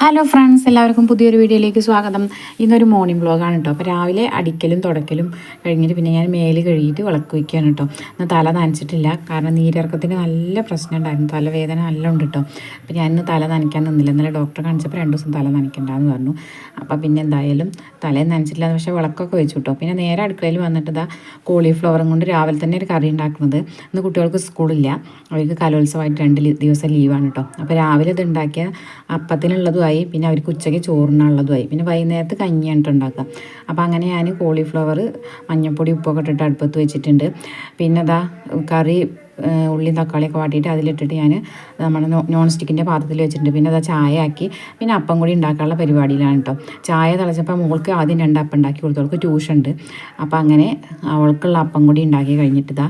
Hello friends എല്ലാവർക്കും പുതിയൊരു വീഡിയോയിലേക്ക് സ്വാഗതം. ഇന്നൊരു മോർണിംഗ് വ്ളോഗാണ് കേട്ടോ അപ്പോൾ രാവിലെ അടിക്കലും തുടക്കലും കഴിഞ്ഞിട്ട് പിന്നെ ഞാൻ മേൽ കഴുകിയിട്ട് വിളക്ക് വയ്ക്കുകയാണ് കേട്ടോ ഇന്ന് തല നനച്ചിട്ടില്ല. കാരണം നീരിറക്കത്തിന് നല്ല പ്രശ്നം ഉണ്ടായിരുന്നു. തലവേദന നല്ല ഉണ്ട് കേട്ടോ അപ്പോൾ ഞാൻ ഇന്ന് തല നനയ്ക്കാൻ നിന്നില്ല. ഇന്നലെ ഡോക്ടറെ കാണിച്ചപ്പോൾ രണ്ട് ദിവസം തല നനയ്ക്കണ്ടെന്ന് പറഞ്ഞു. അപ്പോൾ പിന്നെ എന്തായാലും തലേന്ന് നനച്ചിട്ടില്ല പക്ഷേ വിളക്കൊക്കെ വെച്ചു കേട്ടോ പിന്നെ നേരെ അടുക്കളയിൽ വന്നിട്ട് ഇതാ കോളിഫ്ലവറും കൊണ്ട് രാവിലെ തന്നെ ഒരു കറി ഉണ്ടാക്കുന്നത്. ഇന്ന് കുട്ടികൾക്ക് സ്കൂളില്ല അവർക്ക് കലോത്സവമായിട്ട് രണ്ട് ദിവസം ലീവാണ് കേട്ടോ അപ്പോൾ രാവിലെ ഇത് ഉണ്ടാക്കിയ അപ്പത്തിനുള്ളതും ആയി പിന്നെ അവർക്ക് ഉച്ചയ്ക്ക് ചോറിനുള്ളതുമായി പിന്നെ വൈകുന്നേരത്ത് കഞ്ഞിയാണ് ഉണ്ടാക്കുക. അപ്പോൾ അങ്ങനെ ഞാൻ കോളിഫ്ലവർ മഞ്ഞൾപ്പൊടി ഉപ്പൊക്കെ ഇട്ടിട്ട് അടുപ്പത്ത് വെച്ചിട്ടുണ്ട്. പിന്നെ അതാ കറി ഉള്ളി തക്കാളിയൊക്കെ വാട്ടിയിട്ട് അതിലിട്ടിട്ട് ഞാൻ നമ്മുടെ നോൺ സ്റ്റിക്കിന്റെ പാത്രത്തിൽ വെച്ചിട്ടുണ്ട്. പിന്നെ അത് ചായ ആക്കി പിന്നെ അപ്പം കൂടി ഉണ്ടാക്കാനുള്ള പരിപാടിയിലാണ് കേട്ടോ ചായ തിളച്ചപ്പോൾ മോൾക്ക് ആദ്യം രണ്ട് അപ്പം ഉണ്ടാക്കി കൊടുത്തു അവൾക്ക് ട്യൂഷൻ ഉണ്ട് അപ്പോൾ അങ്ങനെ അവൾക്കുള്ള അപ്പം കൂടി ഉണ്ടാക്കി കഴിഞ്ഞിട്ട് ഇതാ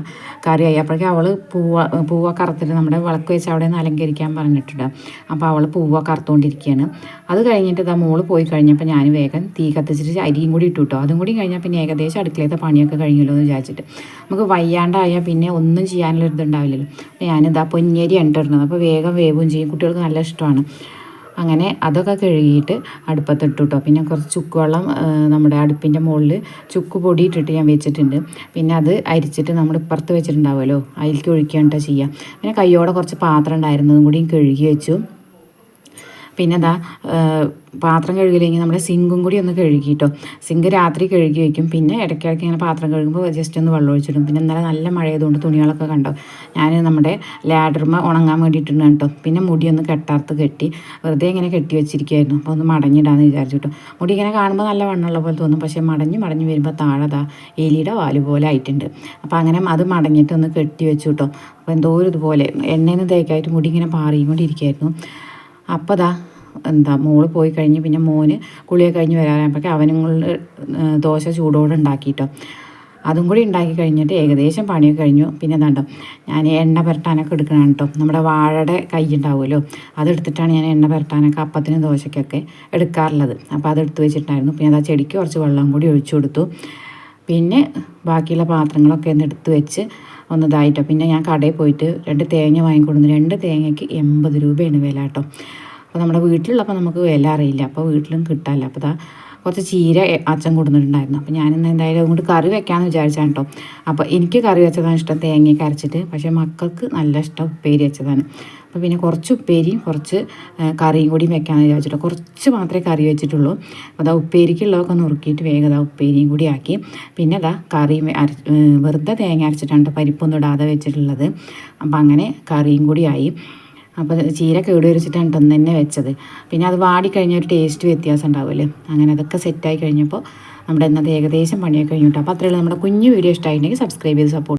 കറിയായി. അപ്പോഴേക്കും അവൾ പൂവ പൂവ കറുത്തിട്ട് നമ്മുടെ വിളക്ക് വെച്ച് അവിടെ നിന്ന് അലങ്കരിക്കാൻ പറഞ്ഞിട്ടുണ്ട്. അപ്പോൾ അവൾ പൂവ കറുത്തുകൊണ്ടിരിക്കുകയാണ് അത് കഴിഞ്ഞിട്ട് ഇതാ മോൾ പോയി കഴിഞ്ഞപ്പോൾ ഞാൻ വേഗം തീ കത്തിച്ചിട്ട് അരിയും കൂടി ഇട്ടു കേട്ടോ അതും കൂടി കഴിഞ്ഞാൽ പിന്നെ ഏകദേശം അടുക്കളയത്തെ പണിയൊക്കെ കഴിഞ്ഞല്ലോ എന്ന് വിചാരിച്ചിട്ട്. നമുക്ക് വയ്യാണ്ടായാൽ പിന്നെ ഒന്നും ചെയ്യാനുള്ള ഇതുണ്ടാവില്ലല്ലോ. ഞാനിതാ പൊന്നേരി ഇടുന്നത് അപ്പോൾ വേഗം വേവും ചെയ്യും. കുട്ടികൾക്ക് നല്ല ഇഷ്ടമാണ്. അങ്ങനെ അതൊക്കെ കഴുകിയിട്ട് അടുപ്പത്തിട്ടു കേട്ടോ. പിന്നെ കുറച്ച് ചുക്ക് വെള്ളം നമ്മുടെ അടുപ്പിന്റെ മുകളിൽ ചുക്ക് പൊടിയിട്ടിട്ട് ഞാൻ വെച്ചിട്ടുണ്ട്. പിന്നെ അത് അരിച്ചിട്ട് നമ്മൾ ഇപ്പുറത്ത് വെച്ചിട്ടുണ്ടാവുമല്ലോ. അതിലേക്ക് ഒഴിക്കുകയാണ് ചെയ്യുക. പിന്നെ കയ്യോടെ കുറച്ച് പാത്രം ഉണ്ടായിരുന്നതും കൂടിയും കഴുകി വെച്ചു. പിന്നെ എന്താ പാത്രം കഴുകില്ലെങ്കിൽ നമ്മുടെ സിങ്കും കൂടി ഒന്ന് കഴുകിയിട്ടോ. സിങ്ക് രാത്രി കഴുകി വയ്ക്കും പിന്നെ ഇടയ്ക്കിടയ്ക്ക് ഇങ്ങനെ പാത്രം കഴുകുമ്പോൾ ജസ്റ്റ് ഒന്ന് വെള്ളം ഒഴിച്ചിടും. പിന്നെ ഇന്നലെ നല്ല മഴയതുകൊണ്ട് തുണികളൊക്കെ കണ്ടോ? ഞാൻ നമ്മുടെ ലാഡർമ ഉണങ്ങാൻ വേണ്ടിയിട്ടുണ്ട് കേട്ടോ. പിന്നെ മുടി ഒന്ന് കെട്ടാർത്ത് കെട്ടി വെറുതെ ഇങ്ങനെ കെട്ടി വെച്ചിരിക്കുമായിരുന്നു അപ്പോൾ ഒന്ന് മടങ്ങിയിടാന്ന് വിചാരിച്ചിട്ടു മുടി ഇങ്ങനെ കാണുമ്പോൾ നല്ല വണ്ണമുള്ള പോലെ തോന്നും. പക്ഷേ മടഞ്ഞ് മടഞ്ഞ് വരുമ്പോൾ താഴെതാ എലിയുടെ വാൽ പോലെ ആയിട്ടുണ്ട്. അപ്പോൾ അങ്ങനെ അത് മടങ്ങിയിട്ട് ഒന്ന് കെട്ടി വെച്ചു കേട്ടോ. അപ്പോൾ എന്തോ ഒരു ഇതുപോലെ എണ്ണയിൽ നിന്ന് തേക്കായിട്ട് മുടി ഇങ്ങനെ പാറിക്കൊണ്ടിരിക്കുകയായിരുന്നു. അപ്പോൾ എന്താ മോൾ പോയി കഴിഞ്ഞ് പിന്നെ മോന് കുളിയൊക്കെ കഴിഞ്ഞ് വരാനായപ്പോഴേക്കും അവനും ദോശ ചൂടോടെ ഉണ്ടാക്കിയിട്ടോ അതും കൂടി ഉണ്ടാക്കി കഴിഞ്ഞിട്ട് ഏകദേശം പണിയൊക്കെ കഴിഞ്ഞു. പിന്നെ എന്താണ്ടോ ഞാൻ എണ്ണ പുരട്ടാനൊക്കെ എടുക്കണം കേട്ടോ നമ്മുടെ വാഴയുടെ കൈ ഉണ്ടാവുമല്ലോ അതെടുത്തിട്ടാണ് ഞാൻ എണ്ണ പുരട്ടാനൊക്കെ അപ്പത്തിനും ദോശയ്ക്കൊക്കെ എടുക്കാറുള്ളത്. അപ്പോൾ അതെടുത്ത് വെച്ചിട്ടുണ്ടായിരുന്നു. പിന്നെ അത് ആ ചെടിക്ക് കുറച്ച് വെള്ളം കൂടി ഒഴിച്ചു കൊടുത്തു. പിന്നെ ബാക്കിയുള്ള പാത്രങ്ങളൊക്കെ ഒന്ന് എടുത്ത് വെച്ച് ഒന്ന് ഇതായിട്ടോ പിന്നെ ഞാൻ കടയിൽ പോയിട്ട് രണ്ട് തേങ്ങ വാങ്ങിക്കൊടുന്നു. രണ്ട് തേങ്ങയ്ക്ക് എൺപത് രൂപയാണ് വില കേട്ടോ. അപ്പോൾ നമ്മുടെ വീട്ടിലുള്ളപ്പോൾ നമുക്ക് വില അറിയില്ല. അപ്പോൾ വീട്ടിലും കിട്ടാല്ല അപ്പോൾ ഇതാ കുറച്ച് ചീര അച്ഛൻ കൊടുത്തിട്ടുണ്ടായിരുന്നു. അപ്പോൾ ഞാനിന്ന് എന്തായാലും അതുകൊണ്ട് കറി വെക്കാമെന്ന് വിചാരിച്ചാണ് കേട്ടോ. അപ്പോൾ എനിക്ക് കറി വെച്ചതാണ് ഇഷ്ടം. തേങ്ങയൊക്കെ അരച്ചിട്ട്. പക്ഷേ മക്കൾക്ക് നല്ല ഇഷ്ടം ഉപ്പേരി വെച്ചതാണ്. അപ്പോൾ പിന്നെ കുറച്ച് ഉപ്പേരിയും കുറച്ച് കറിയും കൂടി വെക്കാമെന്ന് വിചാരിച്ചിട്ട് കുറച്ച് മാത്രമേ കറി വെച്ചിട്ടുള്ളൂ. അതാ ഉപ്പേരിക്കുള്ളതൊക്കെ നുറുക്കിയിട്ട് വേഗം അതാ ഉപ്പേരിയും കൂടി ആക്കി. പിന്നെ അതാ കറി അര വെറുതെ തേങ്ങ അരച്ചിട്ടാണ് പരിപ്പൊന്നും ഇടാതെ വെച്ചിട്ടുള്ളത്. അപ്പോൾ അങ്ങനെ കറിയും കൂടി ആയി. അപ്പോൾ ചീര കേട് വരച്ചിട്ടാണ് ഇട്ടൊന്ന് തന്നെ വെച്ചത്. പിന്നെ അത് വാടിക്കഴിഞ്ഞ ഒരു ടേസ്റ്റ് വ്യത്യാസം ഉണ്ടാവില്ലേ അങ്ങനെ അതൊക്കെ സെറ്റായി കഴിഞ്ഞപ്പോൾ നമ്മുടെ ഇന്നത്തെ ഏകദേശം പണിയൊക്കെ കഴിഞ്ഞിട്ട് അപ്പോൾ അത്രയുള്ള നമ്മുടെ കുഞ്ഞു വീഡിയോ ഇഷ്ടമായിട്ടുണ്ടെങ്കിൽ സബ്സ്ക്രൈബ് ചെയ്ത് സപ്പോർട്ട്